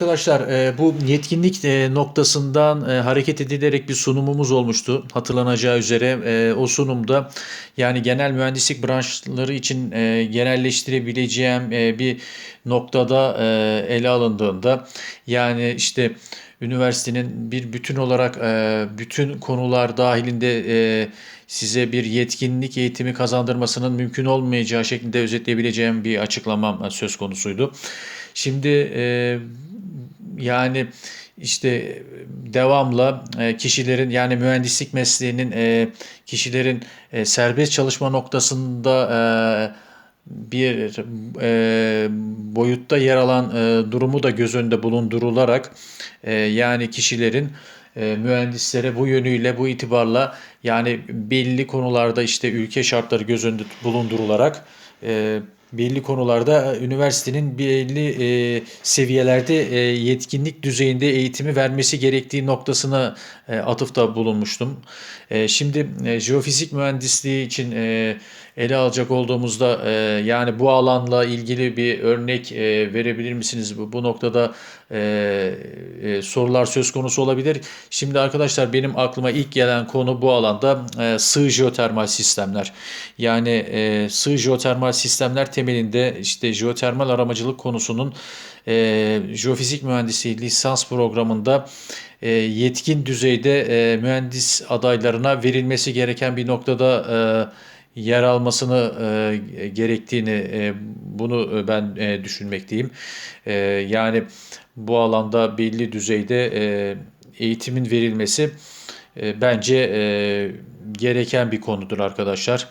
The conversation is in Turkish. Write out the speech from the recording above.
Arkadaşlar e, bu yetkinlik e, noktasından e, hareket edilerek bir sunumumuz olmuştu. Hatırlanacağı üzere o sunumda yani genel mühendislik branşları için genelleştirebileceğim bir noktada ele alındığında yani işte üniversitenin bir bütün olarak bütün konular dahilinde size bir yetkinlik eğitimi kazandırmasının mümkün olmayacağı şeklinde özetleyebileceğim bir açıklamam söz konusuydu. Şimdi yani işte devamla kişilerin yani mühendislik mesleğinin kişilerin serbest çalışma noktasında bir e, boyutta yer alan e, durumu da göz önünde bulundurularak e, yani kişilerin e, mühendislere bu yönüyle bu itibarla yani belli konularda işte ülke şartları göz önünde bulundurularak e, belli konularda üniversitenin belli e, seviyelerde e, yetkinlik düzeyinde eğitimi vermesi gerektiği noktasına e, atıfta bulunmuştum. E, şimdi e, jeofizik mühendisliği için e, ele alacak olduğumuzda e, yani bu alanla ilgili bir örnek e, verebilir misiniz? Bu, bu noktada e, e, sorular söz konusu olabilir. Şimdi arkadaşlar benim aklıma ilk gelen konu bu alanda e, sığ jeotermal sistemler. Yani e, sığ jeotermal sistemler temelinde işte jeotermal aramacılık konusunun e, jeofizik mühendisliği lisans programında e, yetkin düzeyde e, mühendis adaylarına verilmesi gereken bir noktada e, yer almasını e, gerektiğini e, bunu ben e, düşünmekteyim. E, yani bu alanda belli düzeyde e, eğitimin verilmesi e, bence e, gereken bir konudur arkadaşlar.